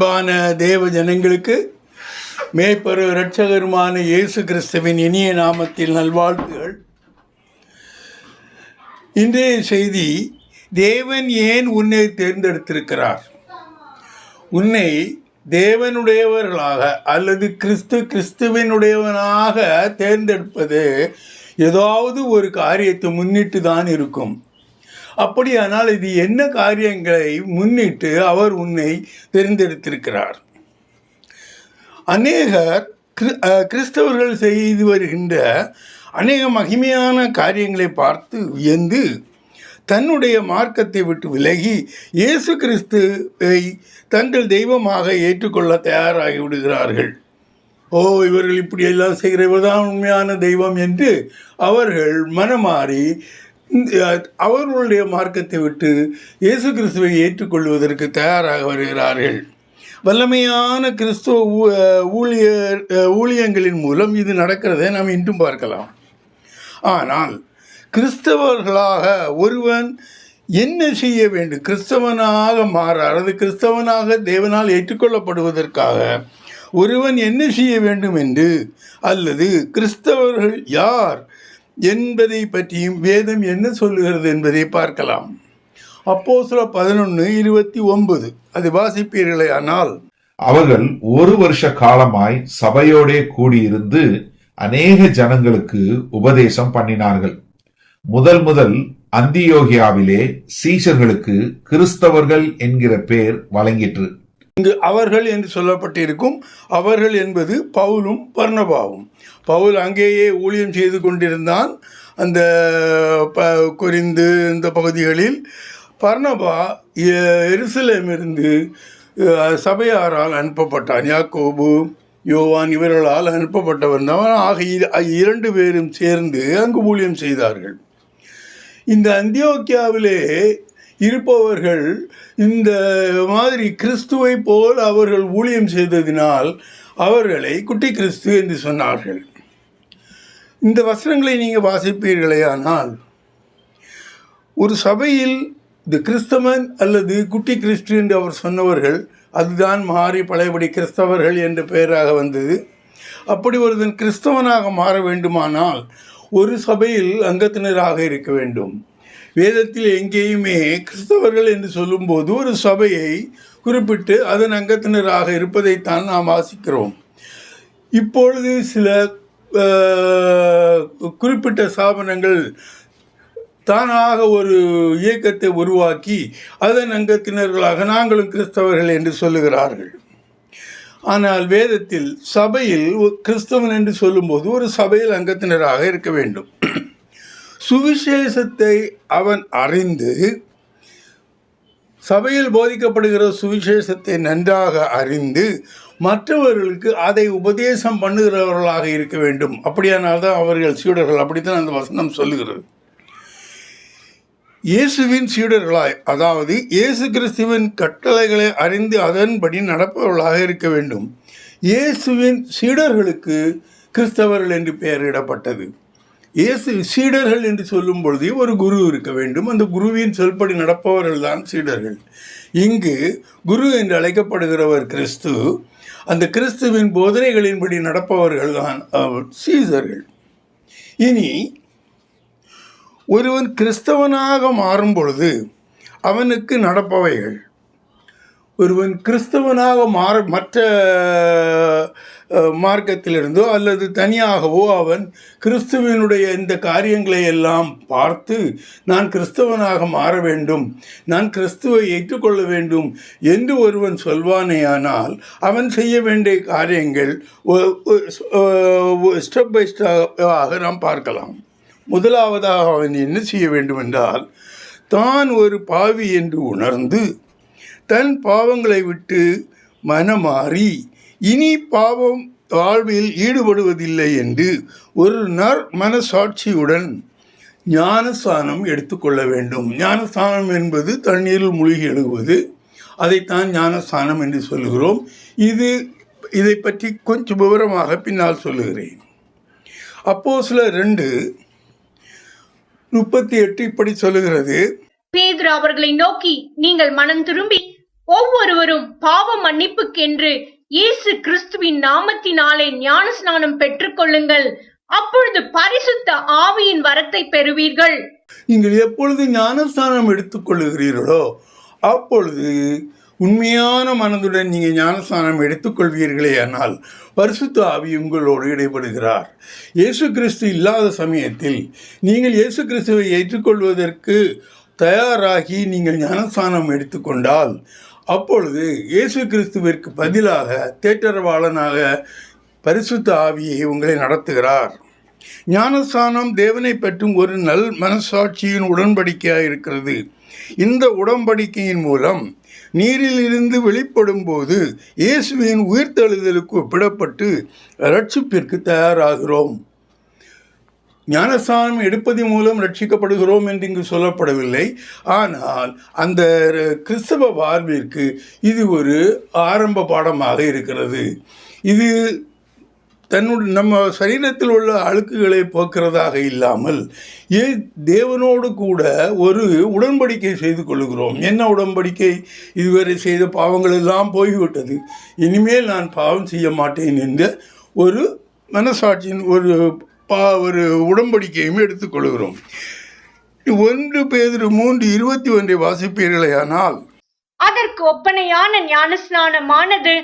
அன்பான தேவ ஜனங்களுக்கு மேய்ப்பரு இரட்சகருமான இயேசு கிறிஸ்துவின் இனிய நாமத்தில் நல்வாழ்த்துகள். இன்றைய செய்தி தேவன் ஏன் உன்னை தேர்ந்தெடுத்திருக்கிறார்? உன்னை தேவனுடையவர்களாக அல்லது கிறிஸ்து கிறிஸ்துவினுடையவனாக தேர்ந்தெடுப்பது ஏதாவது ஒரு காரியத்தை முன்னிட்டு தான் இருக்கும். அப்படியானால் இது என்ன காரியங்களை முன்னிட்டு அவர் உன்னை தெரிந்தெடுத்திருக்கிறார்? அநேகர் கிறிஸ்தவர்கள் கிறிஸ்தவர்கள் செய்து வருகின்ற அநேக மகிமையான காரியங்களை பார்த்து வியந்து தன்னுடைய மார்க்கத்தை விட்டு விலகி இயேசு கிறிஸ்துவை தங்கள் தெய்வமாக ஏற்றுக்கொள்ள தயாராகி விடுகிறார்கள். ஓ இவர்கள் இப்படியெல்லாம் செய்கிறவர் தான் உண்மையான தெய்வம் என்று அவர்கள் மனமாறி அவர்களுடைய மார்க்கத்தை விட்டு இயேசு கிறிஸ்துவை ஏற்றுக்கொள்வதற்கு தயாராக வருகிறார்கள். வல்லமையான கிறிஸ்துவ ஊ- ஊழியர் ஊழியங்களின் மூலம் இது நடக்கிறதை நாம் இன்றும் பார்க்கலாம். ஆனால் கிறிஸ்தவர்களாக ஒருவன் என்ன செய்ய வேண்டும்? கிறிஸ்தவனாக மாற அல்லது கிறிஸ்தவனாக தேவனால் ஏற்றுக்கொள்ளப்படுவதற்காக ஒருவன் என்ன செய்ய வேண்டும் என்று? அல்லது கிறிஸ்தவர்கள் யார்? என்பதை பற்றியும் வேதம் என்ன சொல்லுகிறது என்பதை பார்க்கலாம். அப்போ சில பதினொன்று இருபத்தி ஒன்பது. அது வாசிப்பீர்களே ஆனால் அவர்கள் ஒரு வருஷ காலமாய் சபையோடே கூடியிருந்து அநேக ஜனங்களுக்கு உபதேசம் பண்ணினார்கள். முதல் முதல் அந்தியோகியாவிலே சீஷர்களுக்கு கிறிஸ்தவர்கள் என்கிற பெயர் வழங்கிற்று. இங்கு அவர்கள் என்று சொல்லப்பட்டிருக்கும் அவர்கள் என்பது பவுலும் பர்ணபாவும். பவுல் அங்கேயே ஊழியம் செய்து கொண்டிருந்தான். அந்த ப குறிந்து இந்த பகுதிகளில் பர்ணபா எருசலேமிருந்து சபையாரால் அனுப்பப்பட்டான். யாக்கோபு யோவான் இவர்களால் அனுப்பப்பட்டவன் தான். ஆக இரண்டு பேரும் சேர்ந்து அங்கு ஊழியம் செய்தார்கள். இந்த அந்தியோக்கியாவிலே இருப்பவர்கள் இந்த மாதிரி கிறிஸ்துவை போல் அவர்கள் ஊழியம் செய்ததினால் அவர்களை குட்டி கிறிஸ்து என்று சொன்னார்கள். இந்த வசனங்களை நீங்கள் வாசிப்பீர்களே ஆனால் ஒரு சபையில் இந்த கிறிஸ்தவன் அல்லது குட்டி கிறிஸ்து என்று அவர் சொன்னவர்கள் அதுதான் மாறி பழையபடி கிறிஸ்தவர்கள் என்ற பெயராக வந்தது. அப்படி ஒருவன் கிறிஸ்தவனாக மாற வேண்டுமானால் ஒரு சபையில் அங்கத்தினராக இருக்க வேண்டும். வேதத்தில் எங்கேயுமே கிறிஸ்தவர்கள் என்று சொல்லும்போது ஒரு சபையை குறிப்பிட்டு அதன் அங்கத்தினராக இருப்பதைத்தான் நாம் வாசிக்கிறோம். இப்பொழுது சில குறிப்பிட்ட ஸ்தாபனங்கள் தானாக ஒரு இயக்கத்தை உருவாக்கி அதன் அங்கத்தினர்களாக நாங்களும் கிறிஸ்தவர்கள் என்று சொல்லுகிறார்கள். ஆனால் வேதத்தில் சபையில் ஒரு கிறிஸ்தவன் என்று சொல்லும்போது ஒரு சபையில் அங்கத்தினராக இருக்க வேண்டும். சுவிசேஷத்தை அவன் அறிந்து சபையில் போதிக்கப்படுகிற சுவிசேஷத்தை நன்றாக அறிந்து மற்றவர்களுக்கு அதை உபதேசம் பண்ணுகிறவர்களாக இருக்க வேண்டும். அப்படியானால் தான் அவர்கள் சீடர்கள். அப்படித்தான் அந்த வசனம் சொல்லுகிறது. இயேசுவின் சீடர்களாய் அதாவது இயேசு கிறிஸ்துவின் கட்டளைகளை அறிந்து அதன்படி நடப்பவர்களாக இருக்க வேண்டும். இயேசுவின் சீடர்களுக்கு கிறிஸ்தவர்கள் என்று பெயரிடப்பட்டது. இயேசு சீடர்கள் என்று சொல்லும் பொழுது ஒரு குரு இருக்க வேண்டும். அந்த குருவின் சொல்படி நடப்பவர்கள் தான் சீடர்கள். இங்கு குரு என்று அழைக்கப்படுகிறவர் கிறிஸ்து அந்த கிறிஸ்துவின் போதனைகளின்படி நடப்பவர்கள் தான் சீசர்கள். இனி ஒருவன் கிறிஸ்தவனாக மாறும் பொழுது அவனுக்கு நடப்பவைகள். ஒருவன் கிறிஸ்தவனாக மாற மற்ற மார்க்கத்திலிருந்தோ அல்லது தனியாகவோ அவன் கிறிஸ்துவனுடைய இந்த காரியங்களை எல்லாம் பார்த்து நான் கிறிஸ்தவனாக மாற வேண்டும். நான் கிறிஸ்துவை ஏற்றுக்கொள்ள வேண்டும் என்று ஒருவன் சொல்வானேயானால் அவன் செய்ய வேண்டிய காரியங்கள் ஸ்டெப் பை ஸ்டெப்பாக நாம் பார்க்கலாம். முதலாவதாக அவன் என்ன செய்ய வேண்டும் என்றால் தான் ஒரு பாவி என்று உணர்ந்து தன் பாவங்களை விட்டு மனமாறி இனி பாவம் வாழ்வில் ஈடுபடுவதில்லை என்று ஒரு நர் மனசாட்சியுடன் ஞானஸ்தானம் எடுத்துக்கொள்ள வேண்டும். ஞானஸ்தானம் என்பது தண்ணீரில் மூழ்கி எழுவது. அதைத்தான் ஞானஸ்தானம் என்று சொல்லுகிறோம். இது இதை பற்றி கொஞ்சம் விவரமாக பின்னால் சொல்லுகிறேன். அப்போ சில ரெண்டு முப்பத்தி எட்டு இப்படி சொல்லுகிறது. பேதுரு அவர்களை நோக்கி நீங்கள் மனம் திரும்பி ஒவ்வொருவரும் பாவ மன்னிப்புக்கென்று இயேசு கிறிஸ்துவின் நாமத்தினாலே ஞான ஸ்நானம் பெற்றுக்கொள்ளுங்கள். அப்பொழுது பரிசுத்த ஆவியின் வரத்தை பெறுவீர்கள். நீங்கள் எப்பொழுது ஞானஸ்தானம் எடுத்துக்கொள்ளுகிறீர்களோ அப்பொழுது உண்மையான மனதுடன் நீங்கள் ஞானஸ்தானம் எடுத்துக்கொள்வீர்களே ஆனால் பரிசுத்த ஆவி உங்களோடு இடைபடுகிறார். இயேசு கிறிஸ்து இல்லாத சமயத்தில் நீங்கள் இயேசு கிறிஸ்துவை ஏற்றுக்கொள்வதற்கு தயாராகி நீங்கள் ஞானஸ்தானம் எடுத்துக்கொண்டால் அப்பொழுது இயேசு கிறிஸ்துவிற்கு பதிலாக தேற்றரவாளனாக பரிசுத்த ஆவியை உங்களை நடத்துகிறார். ஞானஸ்தானம் தேவனை பற்றும் ஒரு நல் மனசாட்சியின் உடன்படிக்கையாக இருக்கிறது. இந்த உடன்படிக்கையின் மூலம் நீரில் இருந்து வெளிப்படும் போது இயேசுவின் உயிர்த்தெழுதலுக்கு ஒப்பிடப்பட்டு ரட்சிப்பிற்கு தயாராகிறோம். ஞானஸ்தானம் எடுப்பதன் மூலம் ரட்சிக்கப்படுகிறோம் என்று இங்கு சொல்லப்படவில்லை. ஆனால் அந்த கிறிஸ்தவ வாழ்விற்கு இது ஒரு ஆரம்ப பாடமாக இருக்கிறது. இது தன்னுடைய நம்ம சரீரத்தில் உள்ள அழுக்குகளை போக்குறதாக இல்லாமல் ஏ தேவனோடு கூட ஒரு உடன்படிக்கை செய்து கொள்கிறோம் என்ன உடன்படிக்கை? இதுவரை செய்த பாவங்கள் எல்லாம் போய்விட்டது. இனிமேல் நான் பாவம் செய்ய மாட்டேன் என்ற ஒரு மனசாட்சியின் ஒரு பா ஒரு உடன்படிக்கையும் எடுத்துக்கொள்கிறோம். ஒன்று பேர் மூன்று இருபத்தி ஒன்றை வாசிப்பீர்களேயானால் அதற்கு ஒப்பனையான ஞானஸ்நானமானது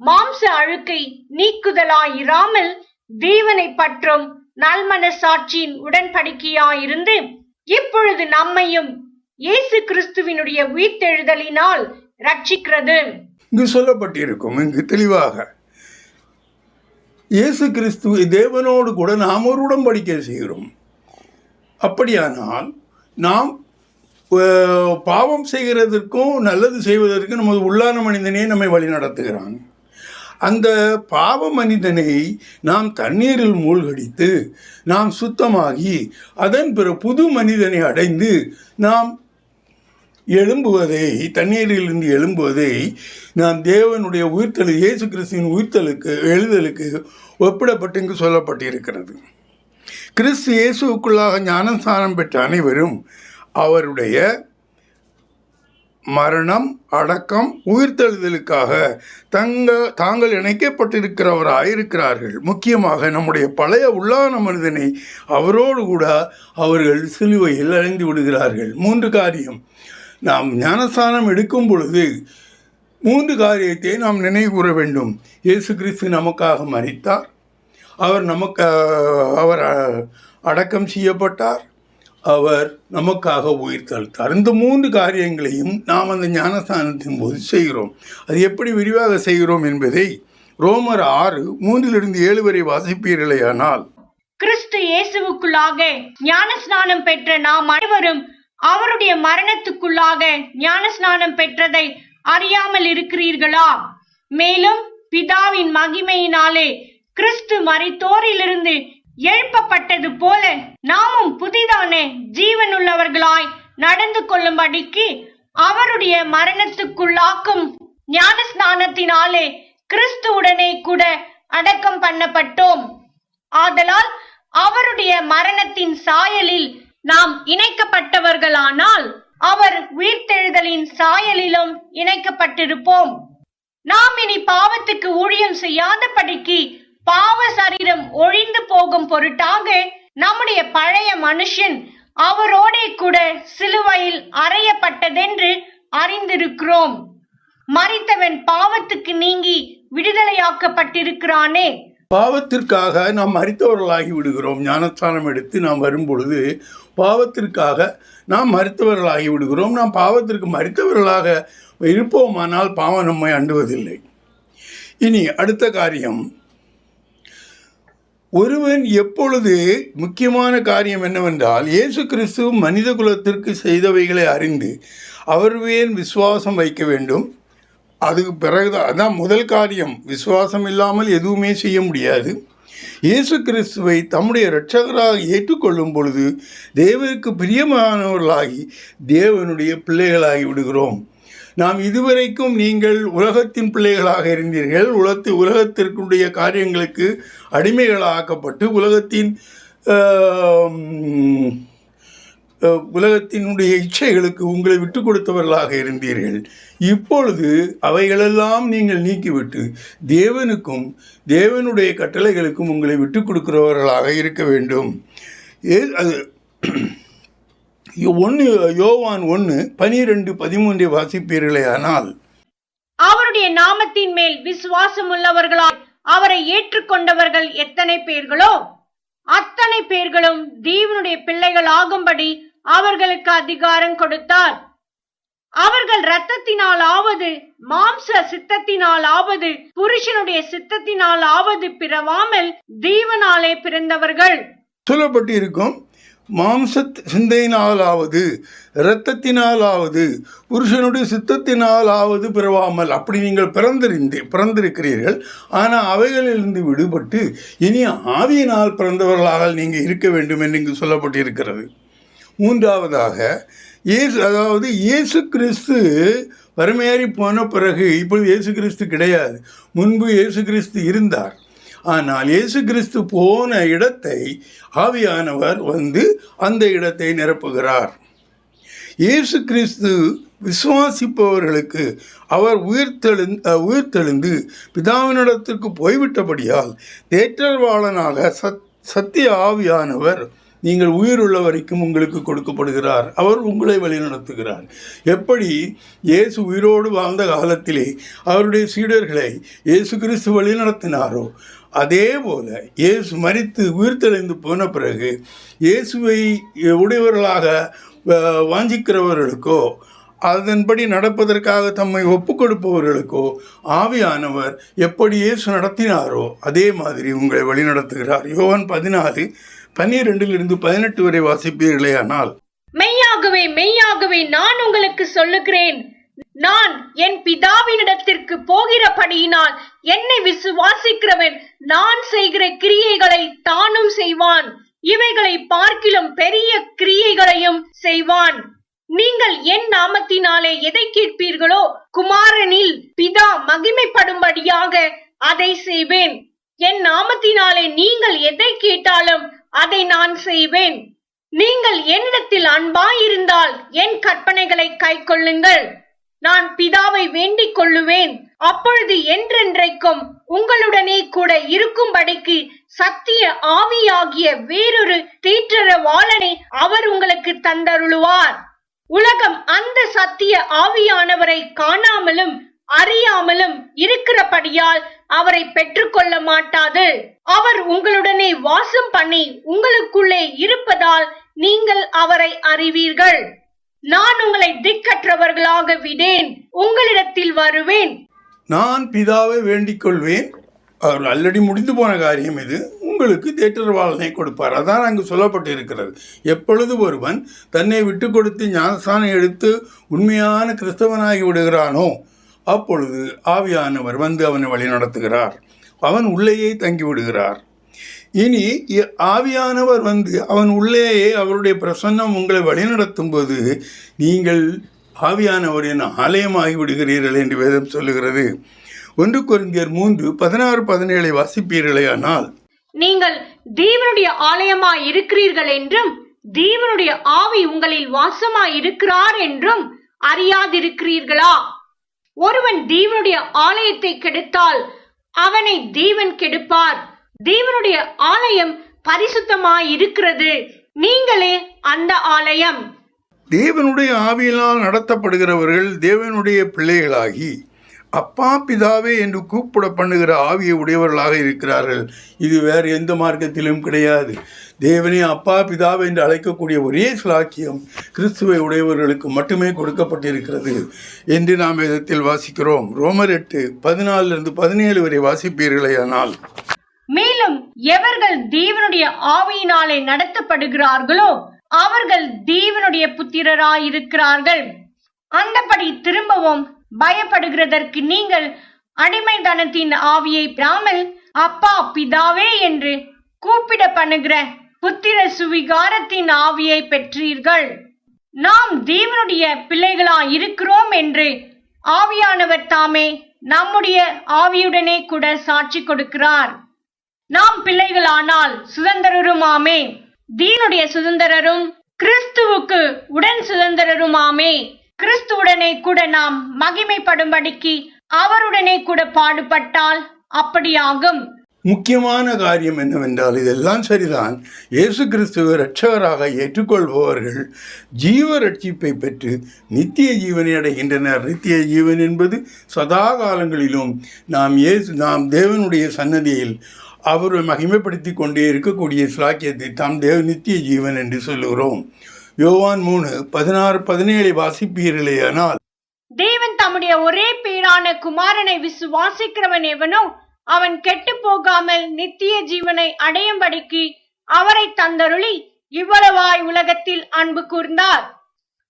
மாம்ச அழுக்கை நீக்குதலாயிராமல் தேவனை பற்றும் நல்மனசாட்சியின் உடன்படிக்கையாயிருந்து இப்பொழுது நம்மையும் இயேசு கிறிஸ்துவினுடைய உயிர்த்தெழுதலினால் ரட்சிக்கிறது இங்கு சொல்லப்பட்டிருக்கும் இங்கு தெளிவாக இயேசு கிறிஸ்து தேவனோடு கூட நாம் ஒரு உடம்படிக்க செய்கிறோம். அப்படியானால் நாம் பாவம் செய்கிறதற்கும் நல்லது செய்வதற்கும் நமது உள்ளான மனிதனே நம்மை வழி நடத்துகிறான். அந்த பாவ மனிதனை நாம் தண்ணீரில் மூழ்கடித்து நாம் சுத்தமாகி அதன் பிற புது மனிதனை அடைந்து நாம் எழும்புவதை தண்ணீரிலிருந்து எழும்புவதை நாம் தேவனுடைய உயிர்த்தெழு இயேசு கிறிஸ்துவின் உயிர்த்தலுக்கு எழுதலுக்கு ஒப்பிடப்பட்டு இங்கு சொல்லப்பட்டிருக்கிறது. கிறிஸ்து இயேசுவுக்குள்ளாக ஞானஸ்தானம் பெற்ற அனைவரும் அவருடைய மரணம் அடக்கம் உயிர்த்தெழுதலுக்காக தங்கள் தாங்கள் இணைக்கப்பட்டிருக்கிறவராயிருக்கிறார்கள். முக்கியமாக நம்முடைய பழைய உள்ளான மனிதனை அவரோடு கூட அவர்கள் சிலுவையில் அழிந்து விடுகிறார்கள். மூன்று காரியம். நாம் ஞானஸ்தானம் எடுக்கும் பொழுது மூன்று காரியத்தை நாம் நினைவு கூற வேண்டும். இயேசு கிறிஸ்து நமக்காக மறித்தார் அவர் நமக்கு அவர் அடக்கம் செய்யப்பட்டார். அவர் நமக்காக உயிர் தழுத்தார். இந்த மூன்று காரியங்களையும் நாம் அந்த ஞானஸ்தானத்தின் போது செய்கிறோம். அது எப்படி விரிவாக செய்கிறோம் என்பதை ரோமர் ஆறு மூன்றிலிருந்து ஏழு வரை வாசிப்பீர்களேயானால். கிறிஸ்து இயேசுவுக்குள்ளாக ஞானஸ்நானம் பெற்ற நாம் அனைவரும் அவருடைய மரணத்துக்குள்ளாக ஞானஸ்நானம் பெற்றதை அறியாமல் இருக்கிறீர்களா? மேலும் பிதாவின் மகிமையினாலே கிறிஸ்து மறைத்தோரிலிருந்து எழுப்பப்பட்டது போல நாமும் புதிதான ஜீவனுள்ளவர்களாய் நடந்து கொள்ளும்படிக்கு அவருடைய மரணத்துக்குள்ளாக்கும் ஞானஸ்நானத்தினாலே கிறிஸ்துவுடனே கூட அடக்கம் பண்ணப்பட்டோம். ஆதலால் அவருடைய மரணத்தின் சாயலில் நாம் இணைக்கப்பட்டவர்களானால் அவர் உயிர்த்தெழுதலின் சாயலிலும் இணைக்கப்பட்டிருப்போம். நாம் இனி பாவத்துக்கு ஊழியம் செய்யாதபடிக்கு பாவ சரீரம் ஒழிந்து போகும் பொருட்டாக நம்முடைய பழைய மனுஷன் அவரோடே கூட சிலுவையில் அறையப்பட்டதென்று அறிந்திருக்கிறோம். மறித்தவன் பாவத்துக்கு நீங்கி விடுதலையாக்கப்பட்டிருக்கிறானே. பாவத்திற்காக நாம் மறித்தவர்களாகி விடுகிறோம். ஞானஸ்தானம் எடுத்து நாம் வரும்பொழுது பாவத்திற்காக நாம் மறித்தவர்களாகி விடுகிறோம். நாம் பாவத்திற்கு மறித்தவர்களாக இருப்போமானால் பாவம் நம்மை அண்டுவதில்லை. இனி அடுத்த காரியம். ஒருவன் எப்பொழுது முக்கியமான காரியம் என்னவென்றால் இயேசு கிறிஸ்து மனித குலத்திற்கு செய்தவைகளை அறிந்து அவர் மேல் விசுவாசம் வைக்க வேண்டும். அதுக்கு பிறகுதான். அதான் முதல் காரியம். விசுவாசம் இல்லாமல் எதுவுமே செய்ய முடியாது. இயேசு கிறிஸ்துவை தம்முடைய இரட்சகராக ஏற்றுக்கொள்ளும் பொழுது தேவனுக்கு பிரியமானவர்களாகி தேவனுடைய பிள்ளைகளாகி விடுகிறோம். நாம் இதுவரைக்கும் நீங்கள் உலகத்தின் பிள்ளைகளாக இருந்தீர்கள். உலகத்து உலகத்திற்குடைய காரியங்களுக்கு அடிமைகளாக்கப்பட்டு உலகத்தின் உலகத்தினுடைய இச்சைகளுக்கு உங்களை விட்டு கொடுத்தவர்களாக இருந்தீர்கள். இப்பொழுது அவைகளெல்லாம் நீங்கள் நீக்கிவிட்டு தேவனுக்கும் தேவனுடைய கட்டளைகளுக்கும் உங்களை விட்டு கொடுக்கிறவர்களாக இருக்க வேண்டும். ஏ அது ஒன்று யோவான் ஒன்று பனிரெண்டு பதிமூன்றை வாசிப்பீர்களே ஆனால் அவருடைய நாமத்தின் மேல் விசுவாசம் உள்ளவர்களால் அவரை ஏற்றுக்கொண்டவர்கள் எத்தனை பேர்களோ அத்தனை பேர்களும் தேவனுடைய பிள்ளைகள் ஆகும்படி அவர்களுக்கு அதிகாரம் கொடுத்தார். அவர்கள் இரத்தத்தினால் ஆவது மாம்ச சித்தத்தினால் ஆவது புருஷனுடைய சித்தத்தினால் ஆவது பிறவாமல் தேவனாலே பிறந்தவர்கள். சொல்லப்பட்டு இருக்கும் மாம்ச சிந்தையினாலாவது இரத்தத்தினாலாவது புருஷனுடைய சித்தத்தினாலாவது பிறவாமல் அப்படி நீங்கள் பிறந்திருந்தே பிறந்திருக்கிறீர்கள். ஆனால் அவைகளிலிருந்து விடுபட்டு இனி ஆவியினால் பிறந்தவர்களாக நீங்கள் இருக்க வேண்டும் என்று இங்கு சொல்லப்பட்டிருக்கிறது. மூன்றாவதாக இயேசு அதாவது இயேசு கிறிஸ்து வறுமையாறி போன பிறகு இப்பொழுது இயேசு கிறிஸ்து கிடையாது. முன்பு இயேசு கிறிஸ்து இருந்தார். ஆனால் இயேசு கிறிஸ்து போன இடத்தை ஆவியானவர் வந்து அந்த இடத்தை நிரப்புகிறார். இயேசு கிறிஸ்து விசுவாசிப்பவர்களுக்கு அவர் உயிர்த்தெழு உயிர்த்தெழுந்து பிதாவினிடத்திற்கு போய்விட்டபடியால் தேற்றல்வாளனாக சத் சத்திய ஆவியானவர் நீங்கள் உயிருள்ள வரைக்கும் உங்களுக்கு கொடுக்கப்படுகிறார். அவர் உங்களை வழிநடத்துகிறார். எப்படி? இயேசு உயிரோடு வாழ்ந்த காலத்திலே அவருடைய சீடர்களை இயேசு கிறிஸ்து வழிநடத்தினாரோ அதே போல இயேசு மறித்து உயிர்த்தெழுந்து போன பிறகு இயேசுவை உடையவர்களாக வாஞ்சிக்கிறவர்களுக்கோ அதன்படி நடப்பதற்காக தம்மை ஒப்பு கொடுப்பவர்களுக்கோ ஆவியானவர் எப்படி இயேசு நடத்தினாரோ அதே மாதிரி உங்களை வழிநடத்துகிறார். யோகன் பதினாலு பன்னிரெண்டிலிருந்து பதினெட்டு வரை வாசிப்பீர்களே ஆனால் மெய்யாகவே மெய்யாகவே நான் உங்களுக்கு சொல்லுகிறேன். நான் என் பிதாவினிடத்திற்கு போகிறபடியினால் என்னை விசுவாசிக்கிறவன் நான் செய்கிற கிரியைகளை தானும் செய்வான். இவைகளை பார்க்கிலும் பெரிய கிரியைகளையும் செய்வான். நீங்கள் என் நாமத்தினாலே எதை கேட்பீர்களோ குமாரனில் பிதா மகிமைப்படும்படியாக அதை செய்வேன். என் நாமத்தினாலே நீங்கள் எதை கேட்டாலும் அதை நான் செய்வேன். நீங்கள் என்னிடத்தில் அன்பாயிருந்தால் என் கற்பனைகளை கை கொள்ளுங்கள். நான் பிதாவை வேண்டிக் கொள்ளுவேன். அப்பொழுது என்றென்றைக்கும் உங்களுடனே கூட இருக்கும்படிக்கு சத்திய ஆவியாகிய வேறொரு தேற்றரவாளனை அவர் உங்களுக்கு தந்தருளுவார். உலகம் அந்த சத்திய ஆவியானவரை காணாமலும் அறியாமலும் இருக்கிறபடியால் அவரை பெற்றுக்கொள்ள மாட்டாது. அவர் உங்களுடனே வாசம் பண்ணி உங்களுக்குள்ளே இருப்பதால் நீங்கள் அவரை அறிவீர்கள். நான் உங்களை திக்கற்றவர்களாக விடேன். உங்களிடத்தில் வருவேன். நான் பிதாவை வேண்டிக் கொள்வேன். அவர் ஆல்ரெடி முடிந்து போன காரியம் இது. உங்களுக்கு தேற்றரவாளனை கொடுப்பார். அதான் அங்கு சொல்லப்பட்டு இருக்கிறது எப்பொழுது ஒருவன் தன்னை விட்டு கொடுத்து ஞானஸ்தானம் எடுத்து உண்மையான கிறிஸ்தவனாகி விடுகிறானோ அப்பொழுது ஆவியானவர் வந்து அவனை வழி நடத்துகிறார் அவன் உள்ளேயே தங்கி விடுகிறார் இனி ஆவியானவர் வந்து அவன் உள்ளேயே அவருடைய பிரசன்னம் உங்களை வழிநடத்தும் போது நீங்கள் ஆவியானவரின் ஆலயமாகி விடுகிறீர்கள் என்று வேதம் சொல்லுகிறது. ஒன்று கொரிந்தியர் மூன்று பதினாறு பதினேழை வாசிப்பீர்களே ஆனால் நீங்கள் தேவனுடைய ஆலயமாய் இருக்கிறீர்கள் என்றும் தேவனுடைய ஆவி உங்களில் வாசமாய் இருக்கிறார் என்றும் அறியாதிருக்கிறீர்களா? ஒருவன் தேவனுடைய ஆலயத்தை கெடுத்தால் அவனை தேவன் கெடுப்பார். தேவனுடைய ஆலயம் பரிசுத்தமாய் இருக்கிறது நீங்களே அந்த ஆலயம். தேவனுடைய ஆவியினால் நடத்தப்படுகிறவர்கள் தேவனுடைய பிள்ளைகளாகி அப்பா பிதாவே என்று கூப்பிட பண்ணுகிற ஆவியை உடையவர்களாக இருக்கிறார்கள். இது வேறு எந்த மார்க்கத்திலும் கிடையாது. தேவனே அப்பா பிதாவை என்று அழைக்கக்கூடிய ஒரே சிலாக்கியம் கிறிஸ்துவை உடையவர்களுக்கு மட்டுமே கொடுக்கப்பட்டிருக்கிறது என்று நாம் இதத்தில் வாசிக்கிறோம். ரோமர் எட்டு பதினாலிருந்து பதினேழு வரை வாசிப்பீர்களே ஆனால். மேலும் எவர்கள் தேவனுடைய ஆவியினாலே நடத்தப்படுகிறார்களோ அவர்கள் தேவனுடைய புத்திரராயிருக்கிறார்கள். அந்தபடி திரும்பவும் பயப்படுகிறதற்கு நீங்கள் அடிமைத்தனத்தின் ஆவியை பெறாமல் அப்பா பிதாவே என்று கூப்பிட பண்ணுகிற புத்திர சுவிகாரத்தின் ஆவியை பெற்றீர்கள். நாம் தேவனுடைய பிள்ளைகளா இருக்கிறோம் என்று ஆவியானவர் தாமே நம்முடைய ஆவியுடனே கூட சாட்சி கொடுக்கிறார். நாம் பிள்ளைகளானால் சுதந்திரருமாமே. தீனுடைய சுதந்திரரும் கிறிஸ்துவுக்கு உடன் சுதந்திரருமாமே. கிறிஸ்துவுடனே கூட நாம் மகிமைப்படும்படிக்கு அவருடனே கூட பாடுபட்டால் அப்படியாகும். முக்கியமான காரியம் என்னவென்றால் இதெல்லாம் சரிதான். இயேசு கிறிஸ்துவ இரட்சகராக ஏற்றுக்கொள்பவர்கள் ஜீவ ரட்சிப்பை பெற்று நித்திய ஜீவனை அடைகின்றனர். நித்திய ஜீவன் என்பது சதா காலங்களிலும் நாம் இயேசு நாம் தேவனுடைய சன்னதியில் அவரை மகிமைப்படுத்தி கொண்டே இருக்கக்கூடிய சிலாக்கியத்தை தாம் தேவ நித்திய ஜீவன் என்று சொல்லுகிறோம். யோவான் மூணு பதினாறு பதினேழை வாசிப்பீர்களேயானால் தேவன் தம்முடைய ஒரே பேரான குமாரனை விசுவாசிக்கிறவன் எவனோ அவன் கெட்டு போகாமல் நித்திய ஜீவனை அடையும்படிக்கு அவரை தந்தருளி இவ்வளவாய் உலகத்தில் அன்பு கூர்ந்தார்.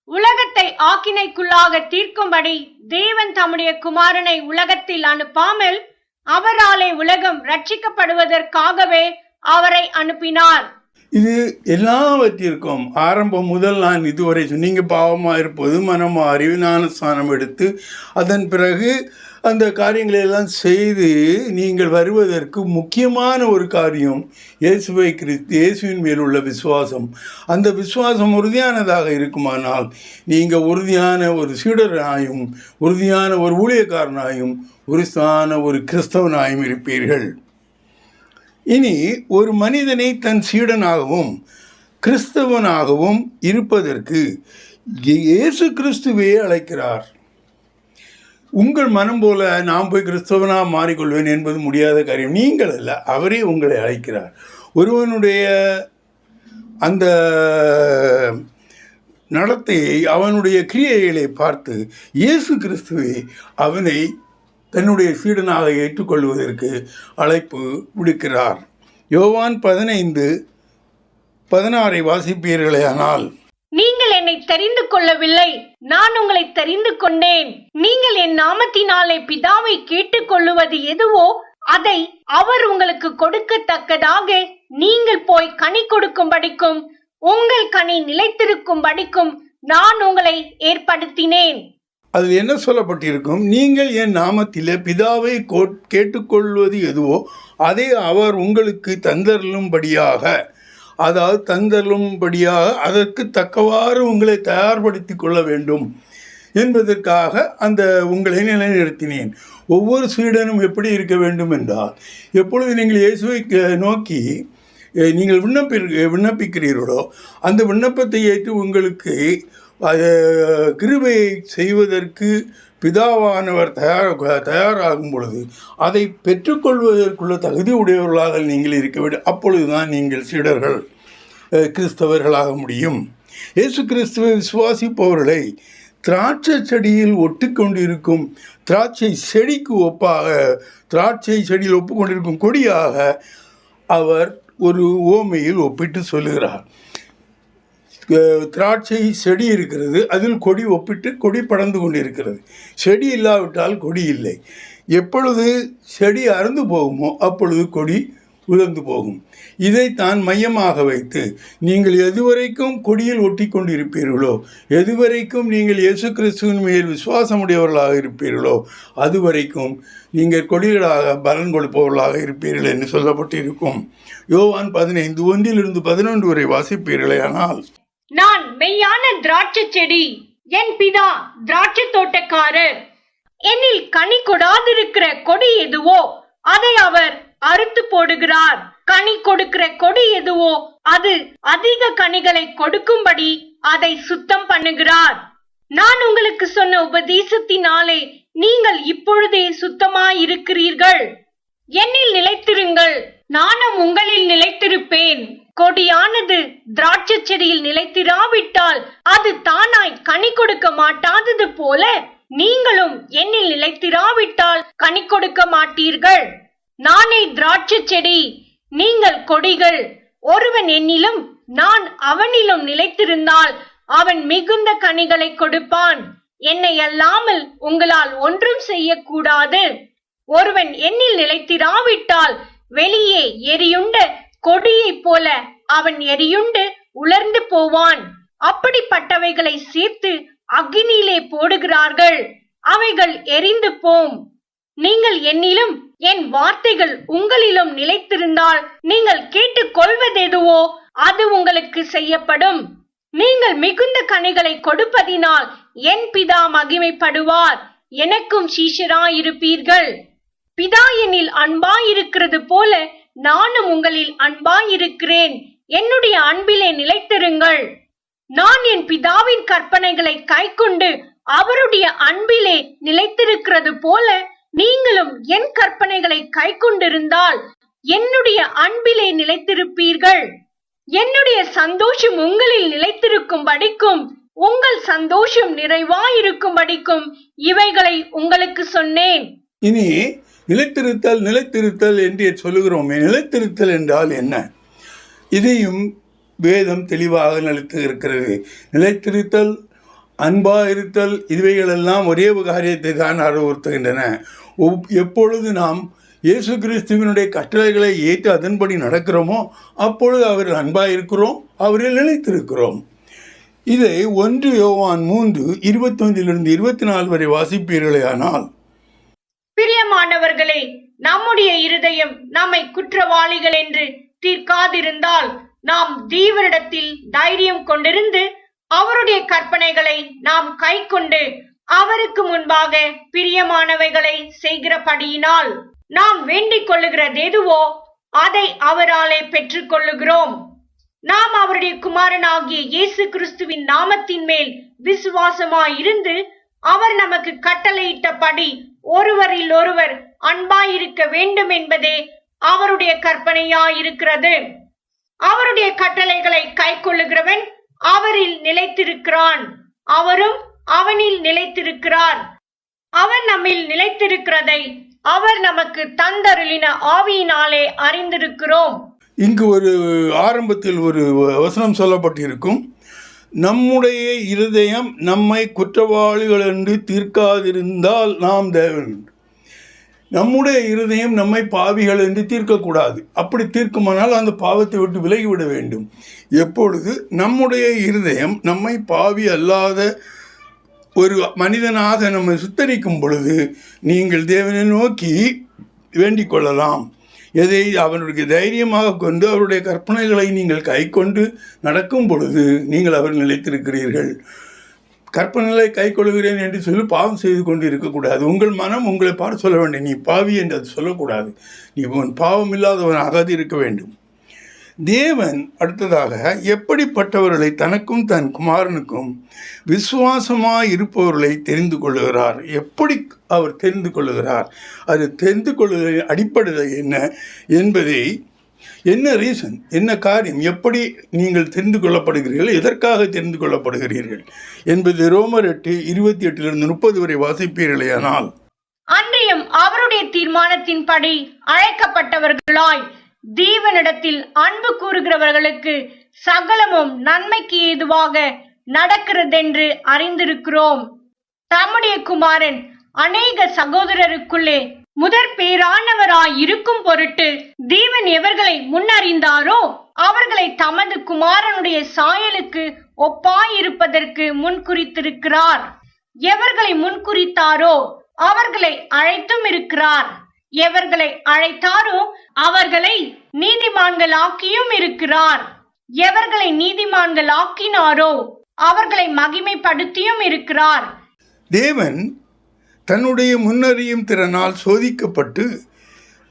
உலகத்தை ஆக்கினைக்குள்ளாக தீர்க்கும்படி தேவன் தம்முடைய குமாரனை உலகத்தில் அனுப்பாமல் அவராலே உலகம் ரட்சிக்கப்படுவதற்காகவே அவரை அனுப்பினார். இது எல்லாவற்றிற்கும் ஆரம்பம் முதல் நான் இதுவரை சொன்னீங்க பாவமாக இருப்பது மனம் மாறி ஞானஸ்தானம் எடுத்து அதன் பிறகு அந்த காரியங்களை எல்லாம் செய்து நீங்கள் வருவதற்கு முக்கியமான ஒரு காரியம் இயேசுவை கிறிஸ்து இயேசுவின் மேல் உள்ள விசுவாசம். அந்த விசுவாசம் உறுதியானதாக இருக்குமானால் நீங்கள் உறுதியான ஒரு சீடராயும் உறுதியான ஒரு ஊழியக்காரனாயும் உறுதியான ஒரு கிறிஸ்தவனாயும் இருப்பீர்கள். இனி ஒரு மனிதனை தன் சீடனாகவும் கிறிஸ்தவனாகவும் இருப்பதற்கு இயேசு கிறிஸ்துவே அழைக்கிறார். உங்கள் மனம் போல நான் போய் கிறிஸ்தவனாக மாறிக்கொள்வேன் என்பது முடியாத காரியம். நீங்கள் அல்ல அவரே உங்களை அழைக்கிறார். ஒருவனுடைய அந்த நடத்தையை அவனுடைய கிரியைகளை பார்த்து இயேசு கிறிஸ்துவை அவனை தன்னுடைய சீடனாக ஏற்றுக்கொள்வதற்கு அழைப்பு விடுக்கிறார். யோவான் பதினைந்து பதினாறை வாசிப்பீர்களே ஆனால் நீங்கள் என்னை தெரிந்து கொள்ளவில்லை. நான் உங்களை தெரிந்து கொண்டேன். நீங்கள் என் நாமத்தினாலே பிதாவை கேட்டுக் கொள்ளுவது எதுவோ அதை அவர் உங்களுக்கு கொடுக்கத்தக்கதாக நீங்கள் போய் கனி கொடுக்கும்படிக்கும் உங்கள் கனி நிலைத்திருக்கும்படிக்கும் நான் உங்களை ஏற்படுத்தினேன். அதில் என்ன சொல்லப்பட்டிருக்கும்? நீங்கள் என் நாமத்திலே பிதாவை கேட்டுக்கொள்வது எதுவோ அதை அவர் உங்களுக்கு தந்தருளும்படியாக அதாவது தந்தருளும்படியாக அதற்கு தக்கவாறு உங்களை தயார்படுத்தி கொள்ள வேண்டும் என்பதற்காக அந்த உங்களை நிலைநிறுத்தினேன். ஒவ்வொரு சீடனும் எப்படி இருக்க வேண்டும் என்றால் எப்பொழுது நீங்கள் இயேசுவை க- நோக்கி நீங்கள் விண்ணப்பி விண்ணப்பிக்கிறீர்களோ அந்த விண்ணப்பத்தை ஏற்று உங்களுக்கு கிருபையை செய்வதற்கு பிதாவானவர் தயார் தயாராகும் பொழுது அதை பெற்றுக்கொள்வதற்குள்ள தகுதி உடையவர்களாக நீங்கள் இருக்க வேண்டும். அப்பொழுதுதான் நீங்கள் சீடர்கள் கிறிஸ்தவர்களாக முடியும். இயேசு கிறிஸ்துவை விசுவாசிப்பவர்களை திராட்சை செடியில் ஒட்டிக்கொண்டிருக்கும் திராட்சை செடிக்கு ஒப்பாக திராட்சை செடியில் ஒப்புக்கொண்டிருக்கும் கொடியாக அவர் ஒரு ஓமையில் ஒப்பிட்டு சொல்லுகிறார். திராட்சை செடி இருக்கிறது அதில் கொடி ஒப்பிட்டு கொடி படர்ந்து கொண்டிருக்கிறது. செடி இல்லாவிட்டால் கொடி இல்லை. எப்பொழுது செடி அறுந்து போகுமோ அப்பொழுது கொடி உலர்ந்து போகும். இதை தான் மையமாக வைத்து நீங்கள் எதுவரைக்கும் கொடியில் ஒட்டி கொண்டிருப்பீர்களோ எதுவரைக்கும் நீங்கள் இயேசு கிறிஸ்துவின் மேல் விசுவாசமுடையவர்களாக இருப்பீர்களோ அதுவரைக்கும் நீங்கள் கொடிகளாக பலன் கொடுப்பவர்களாக இருப்பீர்கள் என்று சொல்லப்பட்டிருக்கும். யோவான் பதினைந்து ஒன்றிலிருந்து பதினொன்று வரை வாசிப்பீர்களே ஆனால் நான் மெய்யான திராட்சை செடி என் பிதா திராட்சை தோட்டக்காரர். என்னில் கனி கொடாதிருக்கிற கொடி எதுவோ அதை அவர் அறுத்து போடுகிறார். கனி கொடுக்கிற கொடி எதுவோ அது அதிக கனிகளை கொடுக்கும்படி அதை சுத்தம் பண்ணுகிறார். நான் உங்களுக்கு சொன்ன உபதேசத்தினாலே நீங்கள் இப்பொழுதே சுத்தமாயிருக்கிறீர்கள். என்னில் நிலைத்திருங்கள் நானும் உங்களில் நிலைத்திருப்பேன். கொடியானது திராட்சை செடியில் நிலைத்திராவிட்டால் அது தானாய் கனி கொடுக்க மாட்டாதது போல நீங்களும் என்னில் நிலைத்திராவிட்டால் கனி கொடுக்க மாட்டீர்கள். நானே திராட்சை செடி நீங்கள் கொடிகள். ஒருவன் என்னிலும் நான் அவனிலும் நிலைத்திருந்தால் அவன் மிகுந்த கனிகளை கொடுப்பான். என்னை அல்லாமல் உங்களால் ஒன்றும் செய்யக்கூடாது. ஒருவன் என்னில் நிலைத்திராவிட்டால் வெளியே எரியுண்ட கொடியைப் போல அவன் எரியுண்டு உலர்ந்து போவான். அப்படிப்பட்டவைகளை சேர்த்து அக்னியிலே போடுகிறார்கள். அவைகள் எரிந்து போம். நீங்கள் என்னிலும் என் வார்த்தைகள் உங்களிலும் நிலைத்திருந்தால் நீங்கள் கேட்டுக் கொள்வதெதுவோ அது உங்களுக்கு செய்யப்படும். நீங்கள் மிகுந்த கனிகளை கொடுப்பதினால் என் பிதா மகிமைப்படுவார். எனக்கும் சீஷராயிருப்பீர்கள். பிதா என்னில் அன்பாயிருக்கிறது போல நானும் உங்களில் அன்பாயிருக்கிறேன். என்னுடைய அன்பிலே நிலைத்திருங்கள். நான் என் பிதாவின் கற்பனைகளை கைக்கொண்டு அவருடைய அன்பிலே நிலைத்திருக்கிறது போல நீங்களும் என் கற்பனைகளை கைக்கொண்டிருந்தால் என்னுடைய அன்பிலே நிலைத்திருப்பீர்கள். என்னுடைய சந்தோஷம் உங்களில் நிலைத்திருக்கும் படிக்கும் உங்கள் சந்தோஷம் நிறைவாயிருக்கும் படிக்கும் இவைகளை உங்களுக்கு சொன்னேன். இனி நிலைத்திருத்தல் நிலைத்திருத்தல் என்று சொல்லுகிறோமே நிலைத்திருத்தல் என்றால் என்ன? இதையும் வேதம் தெளிவாக நிலைத்து இருக்கிறது நிலைத்திருத்தல் அன்பாக இருத்தல் இவைகளெல்லாம் ஒரே காரியத்தை தான் அறிவுறுத்துகின்றன. ஒப்- எப்பொழுது நாம் இயேசு கிறிஸ்துவினுடைய கட்டளைகளை ஏற்று அதன்படி நடக்கிறோமோ அப்பொழுது அவரில் அன்பாயிருக்கிறோம் அவரில் நிலைத்திருக்கிறோம். இதை ஒன்று யோவான் மூன்று இருபத்தொன்றிலிருந்து இருபத்தி நாலு வரை வாசிப்பீர்களே ஆனால் பிரியமானவர்களே நம்முடைய இருதயம் நம்மை குற்றவாளிகள் என்று தீர்க்காதிருந்தால் நாம் தீவரிடத்தில் தைரியம் கொண்டிருந்து அவருடைய கற்பனைகளை நாம் கைக்கொண்டு அவருக்கு முன்பாக பிரியமானவைகளை செய்கிறபடியினால் நாம் வேண்டிக் கொள்ளுகிறது எதுவோ அதை அவராலே பெற்றுக் கொள்ளுகிறோம். நாம் அவருடைய குமாரனாகிய இயேசு கிறிஸ்துவின் நாமத்தின் மேல் விசுவாசமாயிருந்து அவர் நமக்கு கட்டளையிட்டபடி ஒருவரில் ஒருவர் அன்பாயிருக்க வேண்டும் என்பதே அவருடைய கற்பனையாயிருக்கிறது. அவருடைய கட்டளைகளை கைக்கொள்ளுகிறவன் அவரில் நிலைத்திருக்கிறான். அவரும் அவனில் நிலைத்திருக்கிறார். அவன் நம்மில் நிலைத்திருக்கிறதை அவர் நமக்கு தந்தருளின ஆவியினாலே அறிந்திருக்கிறோம். இங்கு ஒரு ஆரம்பத்தில் ஒரு வசனம் சொல்லப்பட்டிருக்கும். நம்முடைய இருதயம் நம்மை குற்றவாளிகள் என்று தீர்க்காதிருந்தால் நாம் தேவன். நம்முடைய இருதயம் நம்மை பாவிகள் என்று தீர்க்கக்கூடாது. அப்படி தீர்க்குமானால் அந்த பாவத்தை விட்டு விலகிவிட வேண்டும். எப்பொழுது நம்முடைய இருதயம் நம்மை பாவி அல்லாத ஒரு மனிதனாக நம்மை சுத்தரிக்கும் பொழுது நீங்கள் தேவனை நோக்கி வேண்டிக் கொள்ளலாம். எதை அவனுடைய தைரியமாக கொண்டு அவருடைய கற்பனைகளை நீங்கள் கைக்கொண்டு நடக்கும் பொழுது நீங்கள் அவர் நிலைத்திருக்கிறீர்கள். கற்பனைகளை கை கொள்கிறேன் என்று சொல்லி பாவம் செய்து கொண்டு இருக்கக்கூடாது. உங்கள் மனம் உங்களை பார்த்து சொல்ல வேண்டும். நீ பாவி என்று அது சொல்லக்கூடாது. நீ உன் பாவம் இல்லாதவனாக அது இருக்க வேண்டும். தேவன் அடுத்ததாக எப்படிப்பட்டவர்களை தனக்கும் தன் குமாரனுக்கும் விசுவாசமாய் இருப்பவர்களை தெரிந்து கொள்ளுகிறார்? எப்படி அவர் தெரிந்து கொள்ளுகிறார்? அது தெரிந்து கொள்ளுகிற அடிப்படை என்ன என்பதை என்ன ரீசன் என்ன காரியம் எப்படி நீங்கள் தெரிந்து கொள்ளப்படுகிறீர்கள் எதற்காக தெரிந்து கொள்ளப்படுகிறீர்கள் என்பது ரோமர் எட்டு இருபத்தி எட்டிலிருந்து முப்பது வரை வாசிப்பீர்களேயானால் அன்றியும் அவருடைய தீர்மானத்தின்படி அழைக்கப்பட்டவர்களாய் தீவனிடத்தில் அன்பு கூறுகிறவர்களுக்கு சகலமும் நன்மைக்கு ஏதுவாக நடக்கிறதென்று அறிந்திருக்கிறோம். தம்முடைய குமாரன் அநேக சகோதரருக்குள்ளே முதற் பேரானவராய் இருக்கும் பொருட்டு தீவன் எவர்களை முன்னறிந்தாரோ அவர்களை தமது குமாரனுடைய சாயலுக்கு ஒப்பாயிருப்பதற்கு முன்குறித்திருக்கிறார். எவர்களை முன்குறித்தாரோ அவர்களை அழைத்தும் இருக்கிறார். எவர்களை அழைத்தாரோ அவர்களை நீதிமான்களாக்கியும் இருக்கிறார். எவர்களை நீதிமான்களாக்கினாரோ அவர்களை மகிமைப்படுத்தியும் இருக்கிறார். தேவன் தன்னுடைய முன்னறியும் திறனால் சோதிக்கப்பட்டு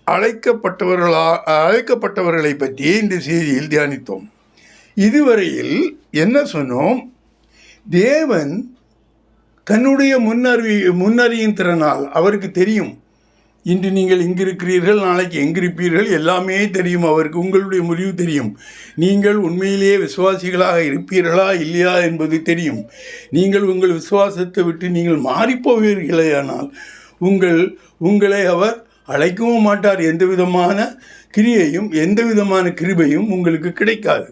அழைக்கப்பட்டவர்களா அழைக்கப்பட்டவர்களை பற்றியே இந்த செய்தியில் தியானித்தோம். இதுவரையில் என்ன சொன்னோம்? தேவன் தன்னுடைய முன்னறி முன்னறியும் திறனால் அவருக்கு தெரியும். இன்று நீங்கள் எங்கிருக்கிறீர்கள் நாளைக்கு எங்கிருப்பீர்கள் எல்லாமே தெரியும் அவருக்கு. உங்களுடைய முடிவு தெரியும். நீங்கள் உண்மையிலேயே விசுவாசிகளாக இருப்பீர்களா இல்லையா என்பது தெரியும். நீங்கள் உங்கள் விசுவாசத்தை விட்டு நீங்கள் மாறிப்போவீர்களே ஆனால் உங்கள் உங்களை அவர் அழைக்கவும் மாட்டார். எந்த விதமான கிரியையும் எந்த விதமான கிருபையும் உங்களுக்கு கிடைக்காது.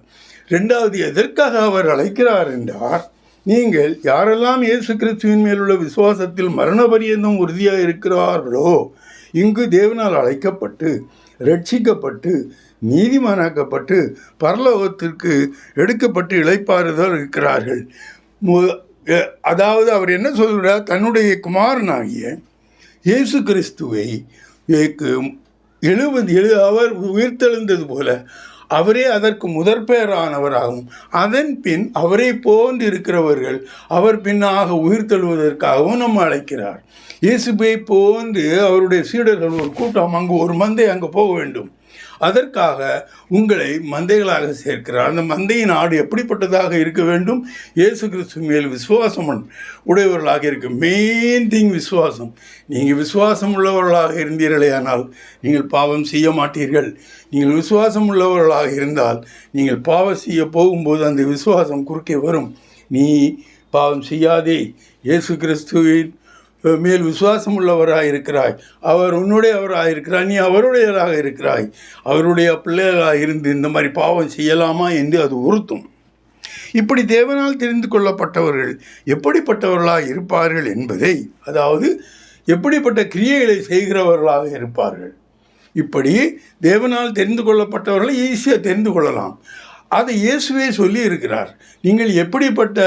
ரெண்டாவது எதற்காக அவர் அழைக்கிறார் என்றார்? நீங்கள் யாரெல்லாம் இயேசு கிறிஸ்துவின் மேலுள்ள விசுவாசத்தில் மரண பரியந்தம் உறுதியாக இருக்கிறார்களோ இங்கு தேவனால் அழைக்கப்பட்டு ரட்சிக்கப்பட்டு நீதிமானாக்கப்பட்டு பரலோகத்திற்கு எடுக்கப்பட்டு இளைப்பாறுதல் இருக்கிறார்கள். அதாவது அவர் என்ன சொல்கிறார்? தன்னுடைய குமாரனாகிய இயேசு கிறிஸ்துவை எழுபது எழு அவர் உயிர்த்தெழுந்தது போல அவரே அதற்கு முதற்பெயரானவராகவும் அதன் பின் அவரை போன்று இருக்கிறவர்கள் அவர் பின்னாக உயிர்த்தெழுவதற்காகவும் நம்ம அழைக்கிறார். இயேசுபை போன்று அவருடைய சீடர்கள் ஒரு கூட்டம் அங்கு ஒரு மந்தை அங்கே போக வேண்டும். அதற்காக உங்களை மந்தைகளாக சேர்க்கிறார். அந்த மந்தையின் ஆடு எப்படிப்பட்டதாக இருக்க வேண்டும்? இயேசு கிறிஸ்து மேல் விசுவாசம் உடையவர்களாக இருக்க மெயின் திங் விசுவாசம். நீங்கள் விசுவாசம் உள்ளவர்களாக இருந்தீர்களே ஆனால் நீங்கள் பாவம் செய்ய மாட்டீர்கள். நீங்கள் விசுவாசம் உள்ளவர்களாக இருந்தால் நீங்கள் பாவம் செய்ய போகும்போது அந்த விசுவாசம் குறுக்கே வரும். நீ பாவம் செய்யாதே. இயேசு கிறிஸ்துவின் மேல் விசுவாசம் உள்ளவராக இருக்கிறாய். அவர் உன்னுடையவராக இருக்கிறாய். நீ அவருடையவராக இருக்கிறாய். அவருடைய பிள்ளைகளாக இருந்து இந்த மாதிரி பாவம் செய்யலாமா என்று அது உறுத்தும். இப்படி தேவனால் தெரிந்து கொள்ளப்பட்டவர்கள் எப்படிப்பட்டவர்களாக இருப்பார்கள் என்பதை அதாவது எப்படிப்பட்ட கிரியைகளை செய்கிறவர்களாக இருப்பார்கள். இப்படி தேவனால் தெரிந்து கொள்ளப்பட்டவர்களை ஈஸியாக தெரிந்து கொள்ளலாம். அதை இயேசுவே சொல்லி இருக்கிறார் நீங்கள் எப்படிப்பட்ட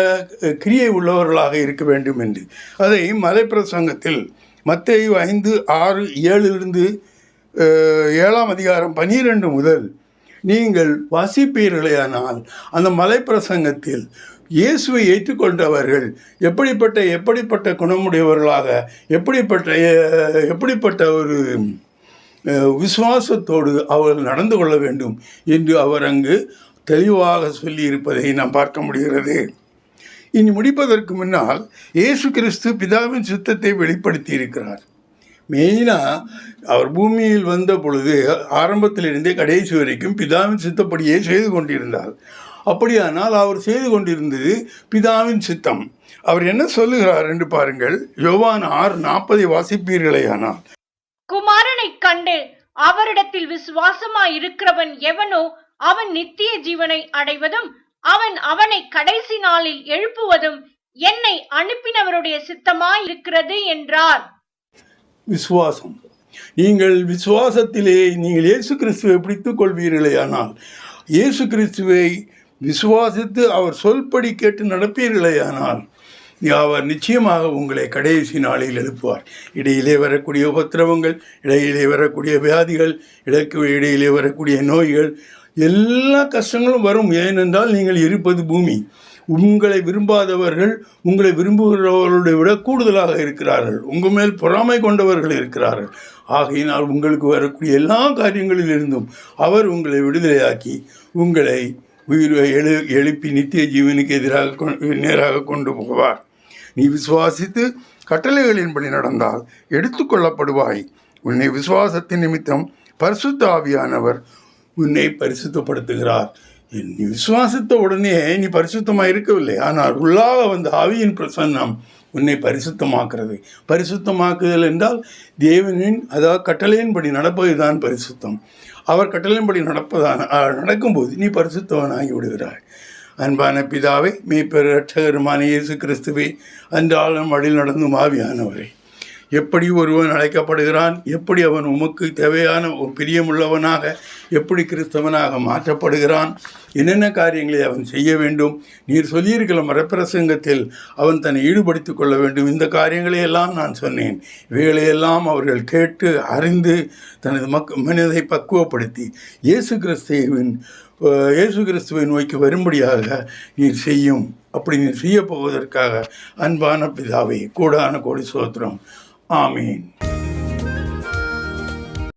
கிரியை உள்ளவர்களாக இருக்க வேண்டும் என்று. அதை மலைப்பிரசங்கத்தில் மத்தேயு ஐந்து ஆறு ஏழிலிருந்து ஏழாம் அதிகாரம் பனிரெண்டு முதல் நீங்கள் வாசிப்பீர்களேயானால் அந்த மலைப்பிரசங்கத்தில் இயேசுவை ஏற்றுக்கொண்டவர்கள் எப்படிப்பட்ட எப்படிப்பட்ட குணமுடையவர்களாக எப்படிப்பட்ட எப்படிப்பட்ட ஒரு விசுவாசத்தோடு அவர்கள் நடந்து கொள்ள வேண்டும் என்று அவர் அங்கு தெளிவாக சொல்லியிருப்பதை நாம் பார்க்க முடிகிறது. இனி முடிப்பதற்கு முன்னால் இயேசு கிறிஸ்து பிதாவின் சுத்தத்தை வெளிப்படுத்தி இருக்கிறார். மெயினாக அவர் பூமியில் வந்த பொழுது ஆரம்பத்திலிருந்தே கடைசி வரைக்கும் பிதாவின் சித்தப்படியே செய்து கொண்டிருந்தார். அப்படியானால் அவர் செய்து கொண்டிருந்தது பிதாவின் சித்தம். அவர் என்ன சொல்லுகிறார் என்று பாருங்கள். யோவான் ஆறு நாற்பதை வாசிப்பீர்களே ஆனால். குமாரனைக் கண்டு அவரிடத்தில் விசுவாசமாய் இருக்கிறவன் எவனோ அவன் நித்திய ஜீவனை அடைவதும் அவன் அவனை கடைசி நாளில் எழுப்புவதும் என்னை அனுப்பினவருடைய சித்தமாய் இருக்கிறது என்றார். விசுவாசம். நீங்கள் விசுவாசத்திலே நீங்கள் இயேசு கிறிஸ்துவை பிடித்துக் கொள்வீர்களே ஆனால் இயேசு கிறிஸ்துவை விசுவாசித்து அவர் சொல்படி கேட்டு நடப்பீர்களே ஆனால் அவர் நிச்சயமாக உங்களை கடைசி நாளில் எழுப்புவார். இடையிலே வரக்கூடிய உபத்திரவங்கள் இடையிலே வரக்கூடிய வியாதிகள் இடக்கு இடையிலே வரக்கூடிய நோய்கள் எல்லா கஷ்டங்களும் வரும். ஏனென்றால் நீங்கள் இருப்பது பூமி. உங்களை விரும்பாதவர்கள் உங்களை விரும்புகிறவர்களை விட கூடுதலாக இருக்கிறார்கள். உங்கள் மேல் பொறாமை கொண்டவர்கள் இருக்கிறார்கள். ஆகையினால் உங்களுக்கு வரக்கூடிய எல்லா காரியங்களிலிருந்தும் அவர் உங்களை விடுதலையாக்கி உங்களை உயிர் எழு எழுப்பி நித்திய ஜீவனுக்கு எதிராக கொ- நேராக கொண்டு போவார். நீ விசுவாசித்து கட்டளைகளின்படி நடந்தால் எடுத்துக்கொள்ளப்படுவாய் உன்னை விசுவாசத்தின் நிமித்தம் பரிசுத்த ஆவியானவர் உன்னை பரிசுத்தப்படுத்துகிறார். நீ விசுவாசித்த உடனே நீ பரிசுத்தமாக இருக்கவில்லை. ஆனால் உள்ளாக வந்த ஆவியின் பிரசன்னம் உன்னை பரிசுத்தமாக்குறது பரிசுத்தமாக்குதல் என்றால் தேவனின் அதாவது கட்டளையின்படி நடப்பதுதான் பரிசுத்தம். அவர் கட்டளையின்படி நடப்பதான நடக்கும்போது நீ பரிசுத்தவனாகி விடுகிறாய். அன்பான பிதாவே மீட்பெரு ரட்சகருமான இயேசு கிறிஸ்துவே அன்றாலும் வழியில் நடந்தும் ஆவியானவரே. எப்படி ஒருவன் அழைக்கப்படுகிறான்? எப்படி அவன் உமக்கு தேவையான ஒரு பிரியமுள்ளவனாக எப்படி கிறிஸ்தவனாக மாற்றப்படுகிறான்? என்னென்ன காரியங்களை அவன் செய்ய வேண்டும்? நீர் சொல்லியிருக்கிற மரப்பிரசங்கத்தில் அவன் தன்னை ஈடுபடுத்திக் கொள்ள வேண்டும். இந்த காரியங்களை எல்லாம் நான் சொன்னேன். இவைகளையெல்லாம் அவர்கள் கேட்டு அறிந்து தனது மக் மனிதனை பக்குவப்படுத்தி இயேசு கிறிஸ்துவின் இயேசு கிறிஸ்துவை நோக்கி வரும்படியாக நீர் செய்யும். அப்படி நீர் செய்ய போவதற்காக அன்பான பிதாவை கூடான கோடி சோத்திரம். ஆமீன்.